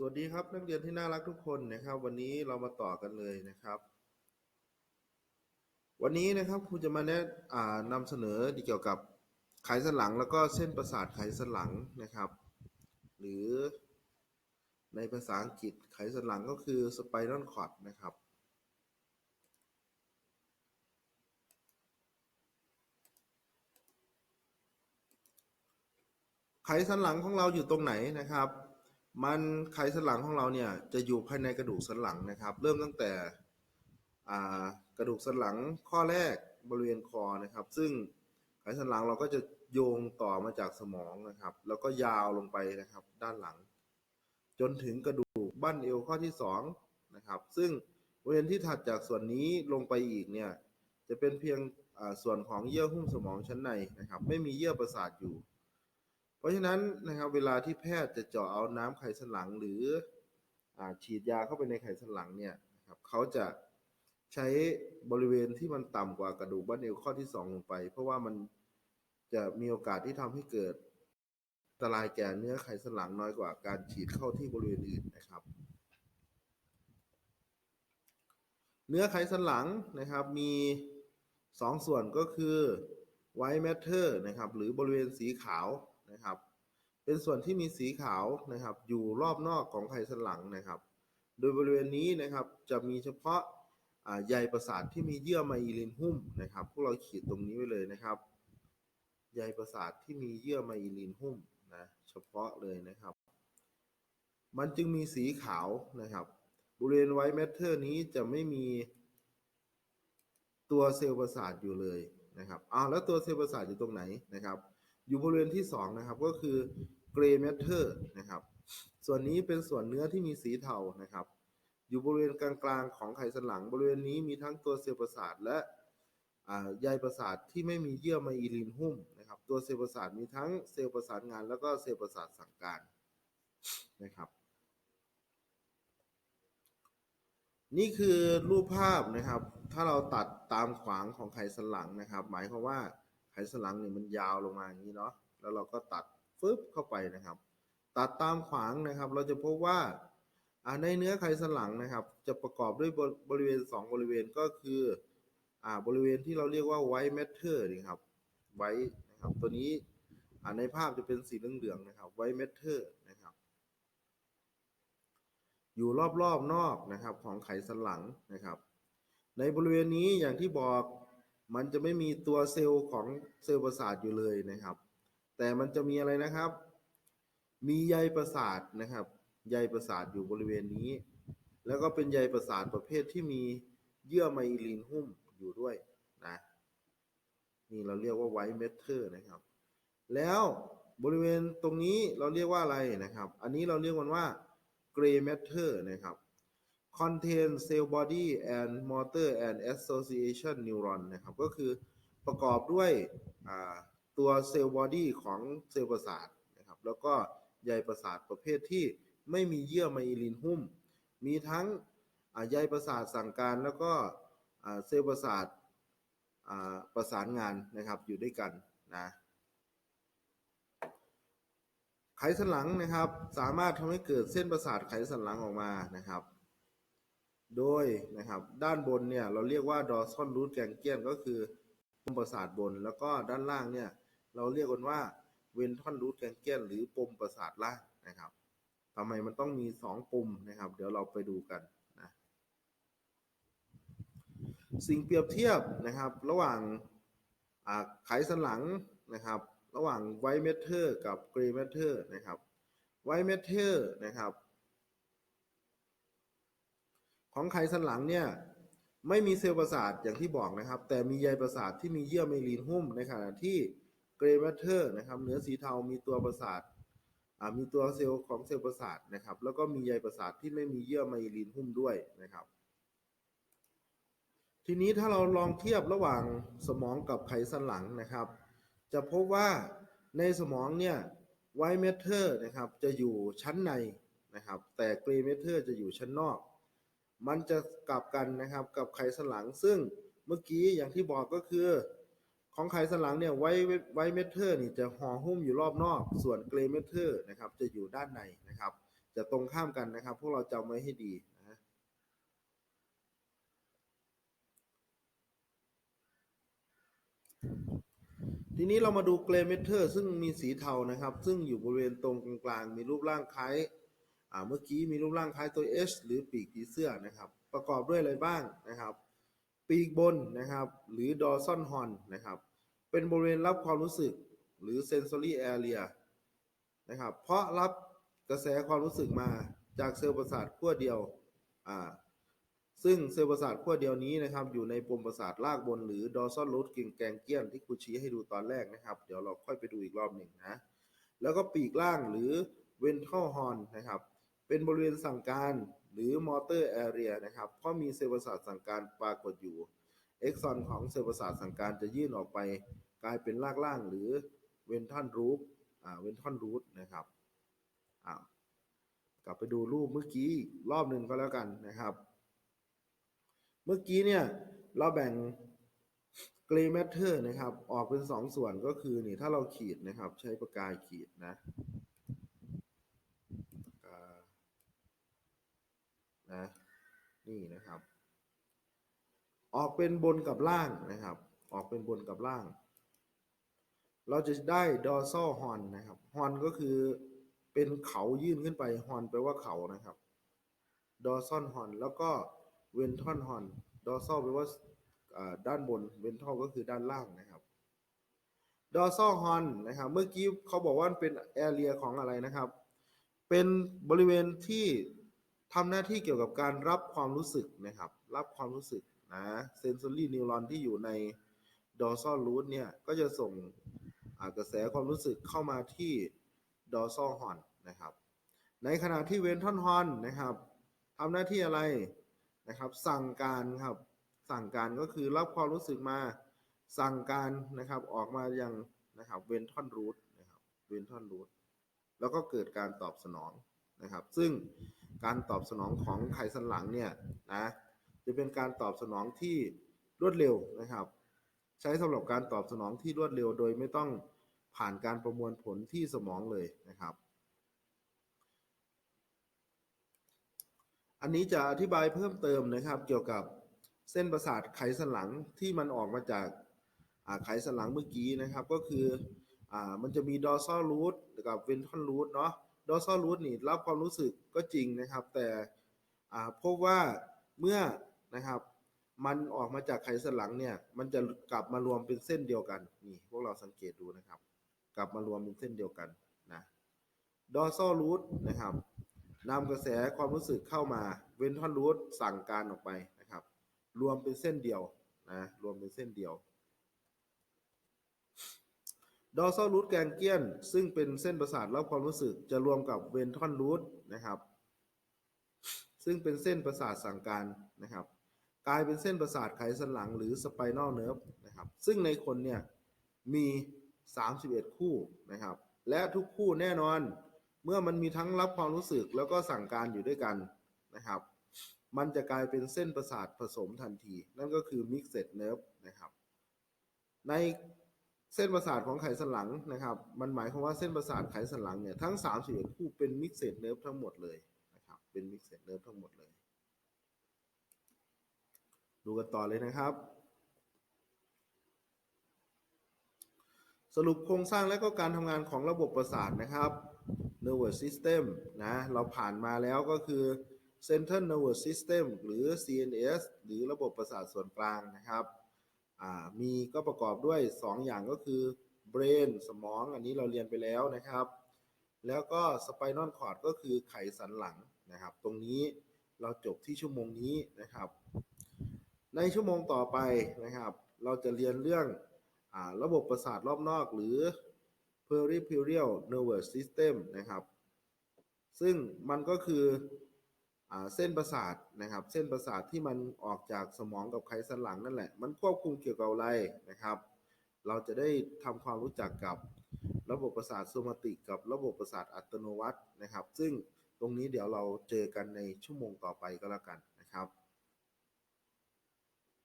สวัสดีครับนักเรียนที่น่ารักทุกคนนะครับ วันนี้เรามาต่อกันเลยนะครับ วันนี้นะครับครูจะมาแนะอ่านำเสนอเกี่ยวกับไขสันหลัง แล้วก็เส้นประสาทไขสันหลังนะครับ หรือในภาษาอังกฤษไขสันหลังก็คือ spinal cord นะครับ ไขสันหลังของเราอยู่ตรงไหนนะครับ มันไขสันหลังของเราเนี่ยจะอยู่ภายในกระดูกสันหลังนะครับ เริ่มตั้งแต่กระดูกสันหลังข้อแรกบริเวณคอนะครับ ซึ่งไขสันหลังเราก็จะโยงต่อมาจากสมองนะครับ แล้วก็ยาวลงไปนะครับ ด้านหลัง จนถึงกระดูกบั้นเอวข้อที่สองนะครับซึ่งบริเวณที่ถัดจากส่วนนี้ลงไปอีกเนี่ยจะเป็นเพียงส่วนของเยื่อหุ้มสมองชั้นในนะครับ ไม่มีเยื่อประสาทอยู่ เพราะฉะนั้นนะครับเวลาที่แพทย์จะเจาะเอาน้ำไขสันหลัง หรืออฉีดยาเข้าไปในไขสันหลังเนี่ยนะครับเขาจะใช้บริเวณที่มันต่ำกว่ากระดูกบั้นเอวข้อที่สองลงไป เพราะว่ามันจะมีโอกาสที่ทำให้เกิดอันตรายแก่เนื้อไขสันหลังน้อยกว่าการฉีดเข้าที่บริเวณอื่นนะครับ เนื้อไขสันหลังนะครับมีสองส่วนก็คือ white matter นะครับหรือบริเวณสีขาว นะครับ เป็นส่วนที่มีสีขาวนะครับ อยู่รอบนอกของไขสันหลังนะครับ โดยบริเวณนี้นะครับจะมีเฉพาะใยประสาทที่มีเยื่อไมลินหุ้มนะครับ พวกเราขีดตรงนี้ไว้เลยนะครับ ใยประสาทที่มีเยื่อไมลินหุ้มนะเฉพาะเลยนะครับ มันจึงมีสีขาวนะครับ บริเวณไวท์แมทเทอร์นี้จะไม่มีตัวเซลล์ประสาทอยู่เลยนะครับอ้าวแล้วตัวเซลล์ประสาทอยู่ตรงไหนนะครับ อยู่บริเวณที่สองนะครับ ก็คือเกรย์แมทเทอร์นะครับ ส่วนนี้เป็นส่วนเนื้อที่มีสีเทานะครับ อยู่บริเวณกลางๆของไขสันหลัง บริเวณนี้มีทั้งตัวเซลล์ประสาทและใยประสาทที่ไม่มีเยื่อไมอีลินหุ้มนะครับ ตัวเซลล์ประสาทมีทั้งเซลล์ประสานงาน แล้วก็เซลล์ประสาทสั่งการนะครับ นี่คือรูปภาพนะครับ ถ้าเราตัดตามขวางของไขสันหลังนะครับ หมายความว่า สันหลังเนี่ยมันยาวลงมาอย่างนี้เนาะแล้วเราก็ตัดฟึบเข้าไปนะครับ ตัดตามขวางนะครับ เราจะพบว่าในเนื้อไขสันหลังนะครับ จะประกอบด้วยบริบริเวณ 2 บริเวณก็คืออบริเวณที่เราเรียกว่า white matter นี่ครับ white นะครับตัวนี้ในภาพจะเป็นสีเหลืองๆนะครับ white matter นะครับ อยู่รอบๆนอกนะครับของไขสันหลังนะครับ ในบริเวณนี้อย่างที่บอก มันจะไม่มีตัวเซลล์ของเซลล์ประสาทอยู่เลยนะครับ แต่มันจะมีอะไรนะครับ มีใยประสาทนะครับ ใยประสาทอยู่บริเวณนี้ แล้วก็เป็นใยประสาทประเภทที่มีเยื่อไมลินหุ้มอยู่ด้วยนะ นี่เราเรียกว่าไวท์เมทเทอร์นะครับ แล้วบริเวณตรงนี้เราเรียกว่าอะไรนะครับ อันนี้เราเรียกมันว่า gray matter นะครับ contain cell body and motor and association neuron นะครับ ก็คือประกอบด้วยตัวเซลล์บอดี้ของเซลล์ประสาทนะครับ แล้วก็ใยประสาทประเภทที่ไม่มีเยื่อไมลินหุ้ม มีทั้งใยประสาทสั่งการแล้วก็เซลล์ประสาทประสานงานนะครับอยู่ด้วยกันนะไขสันหลังนะครับ สามารถทำให้เกิดเส้นประสาทไขสันหลังออกมานะครับ โดยนะครับด้านบนเนี่ยเราเรียกว่า dorsal root ganglion ก็คือปมประสาทบน แล้วก็ด้านล่างเนี่ยเราเรียกกันว่า ventral root ganglion หรือปมประสาทล่างนะครับทำไมมันต้องมีสองปุ่มนะครับ เดี๋ยวเราไปดูกันนะสิ่งเปรียบเทียบนะครับ ระหว่างอ่าไขสันหลังนะครับ ระหว่างไวเมทเทอร์กับเกรย์เมทเทอร์นะครับไวเมทเทอร์นะครับ ของไขสันหลังเนี่ยไม่มีเซลล์ประสาทอย่างที่บอกนะครับ แต่มีใยประสาทที่มีเยื่อไมลีนหุ้มในขณะที่เกรย์แมทเทอร์นะครับเนื้อสีเทามีตัวประสาทมีตัวเซลล์ของเซลล์ประสาทนะครับ แล้วก็มีใยประสาทที่ไม่มีเยื่อไมลีนหุ้มด้วยนะครับ ทีนี้ถ้าเราลองเทียบระหว่างสมองกับไขสันหลังนะครับ จะพบว่าในสมองเนี่ยไวเมทเทอร์นะครับจะอยู่ชั้นในนะครับ แต่เกรย์เมทเทอร์จะอยู่ชั้นนอก มันจะกลับกันนะครับกับไขสันหลัง ซึ่งเมื่อกี้อย่างที่บอกก็คือ ของไขสันหลังเนี่ยไวไวเมทเทอร์นี่จะห่อหุ้มอยู่รอบนอก ส่วนเกรเมทเทอร์นะครับจะอยู่ด้านในนะครับ จะตรงข้ามกันนะครับ พวกเราจำไว้ให้ดีนะทีนี้เรามาดูเกรเมเทอร์ซึ่งมีสีเทานะครับ ซึ่งอยู่บริเวณตรงกลางๆมีรูปร่างคล้ายอ่ เมื่อกี้มีรูปร่างคล้ายตัว H หรือปีกผีเสื้อนะครับ ประกอบด้วยอะไรบ้างนะครับ ปีกบนนะครับ หรือดอซอนฮอนนะครับ เป็นบริเวณรับความรู้สึกหรือ sensory area นะครับ เพราะรับกระแสความรู้สึกมาจากเซลล์ประสาทขั้วเดียวอ่าซึ่งเซลล์ประสาทขั้วเดียวนี้นะครับ อยู่ในปมประสาทรากบน หรือดอซอนรูทกิงแกงเกียนที่ครูชี้ให้ดูตอนแรกนะครับ เดี๋ยวเราค่อยไปดูอีกรอบหนึ่งนะ แล้วก็ปีกล่างหรือเวนท a ลฮอนนะครับ เป็นบริเวณสั่งการหรือมอเตอร์แอเรียนะครับเพราะมีเซลล์ประสาทสั่งการปรากฏอยู่เอ็กซอนของเซลล์ประสาทสั่งการจะยื่นออกไป กลายเป็นรากล่างหรือเวนทันรูทอ่าเวนทันรูทนะครับอ่ากลับไปดูรูปเมื่อกี้รอบหนึ่งก็แล้วกันนะครับ เมื่อกี้เนี่ยเราแบ่งเกร y แมทเทอร์นะครับ ออกเป็นสองส่วนก็คือนี่ถ้าเราขีดนะครับ ใช้ปากกาขีดนะปากกา นะนี่นะครับ ออกเป็นบนกับล่างนะครับ ออกเป็นบนกับล่าง เราจะได้ดอ r s a l horn นะครับ horn ก็คือเป็นเขายื่นขึ้นไป horn แปลว่าเขานะครับ dorsal horn แล้วก็ ventral horn dorsal แปลว่าด้านบน ventral ก็คือด้านล่างนะครับ dorsal horn นะครับเมื่อกี้เขาบอกว่าเป็น area ของอะไรนะครับ เป็นบริเวณที่ ทำหน้าที่เกี่ยวกับการรับความรู้สึกนะครับ รับความรู้สึกนะ sensory neuron ที่อยู่ใน dorsal root เนี่ยก็จะส่งกระแสความรู้สึกเข้ามาที่ dorsal horn นะครับ ในขณะที่ ventral horn นะครับทำหน้าที่อะไรนะครับสั่งการครับสั่งการก็คือรับความรู้สึกมาสั่งการนะครับออกมายังนะครับ ventral root นะครับ ventral root แล้วก็เกิดการตอบสนอง นะครับ ซึ่งการตอบสนองของไขสันหลังเนี่ยนะจะเป็นการตอบสนองที่รวดเร็วนะครับ ใช้สำหรับการตอบสนองที่รวดเร็ว โดยไม่ต้องผ่านการประมวลผลที่สมองเลยนะครับ อันนี้จะอธิบายเพิ่มเติมนะครับเกี่ยวกับเส้นประสาทไขสันหลังที่มันออกมาจากไขสันหลังเมื่อกี้นะครับ ก็คืออมันจะมี dorsal root กับ ventral root เนาะ dorsal root นี่รับความรู้สึกก็จริงนะครับ แต่พบว่าเมื่อนะครับมันออกมาจากไขสันหลังเนี่ย มันจะกลับมารวมเป็นเส้นเดียวกันนี่พวกเราสังเกตดูนะครับ กลับมารวมเป็นเส้นเดียวกันนะ dorsal root นะครับนำกระแสความรู้สึกเข้ามา ventral root สั่งการออกไปนะครับ รวมเป็นเส้นเดียวนะรวมเป็นเส้นเดียว dorsal root ganglion ซึ่งเป็นเส้นประสาทรับความรู้สึกจะรวมกับ ventral root นะครับ ซึ่งเป็นเส้นประสาทสั่งการนะครับ กลายเป็นเส้นประสาทไขสันหลังหรือ spinal nerve นะครับ ซึ่งในคนเนี่ยมี 31 คู่นะครับ และทุกคู่แน่นอนเมื่อมันมีทั้งรับความรู้สึกแล้วก็สั่งการอยู่ด้วยกันนะครับ มันจะกลายเป็นเส้นประสาทผสมทันที นั่นก็คือ mixed nerve นะครับ ใน เส้นประสาทของไขสันหลังนะครับ มันหมายความว่าเส้นประสาทไขสันหลังเนี่ยทั้ง31คู่เป็น mixed nerve ทั้งหมดเลยนะครับ เป็น mixed nerve ทั้งหมดเลย ดูกันต่อเลยนะครับ สรุปโครงสร้างและก็การทำงานของระบบประสาทนะครับ nervous system นะ เราผ่านมาแล้วก็คือ central nervous system หรือ CNS หรือระบบประสาทส่วนกลางนะครับ อ่ามีก็ประกอบด้วย 2 อย่างก็คือ brain สมองอันนี้เราเรียนไปแล้วนะครับ แล้วก็ spinal cord ก็คือไขสันหลังนะครับ ตรงนี้เราจบที่ชั่วโมงนี้นะครับ ในชั่วโมงต่อไปนะครับ เราจะเรียนเรื่องอระบบประสาทรอบนอกหรือ peripheral nervous system นะครับ ซึ่งมันก็คือ เส้นประสาทนะครับ เส้นประสาทที่มันออกจากสมองกับไขสันหลังนั่นแหละ มันควบคุมเกี่ยวกับอะไรนะครับ เราจะได้ทำความรู้จักกับระบบประสาทโซมาติกกับระบบประสาทอัตโนมัตินะครับ ซึ่งตรงนี้เดี๋ยวเราเจอกันในชั่วโมงต่อไปก็แล้วกัน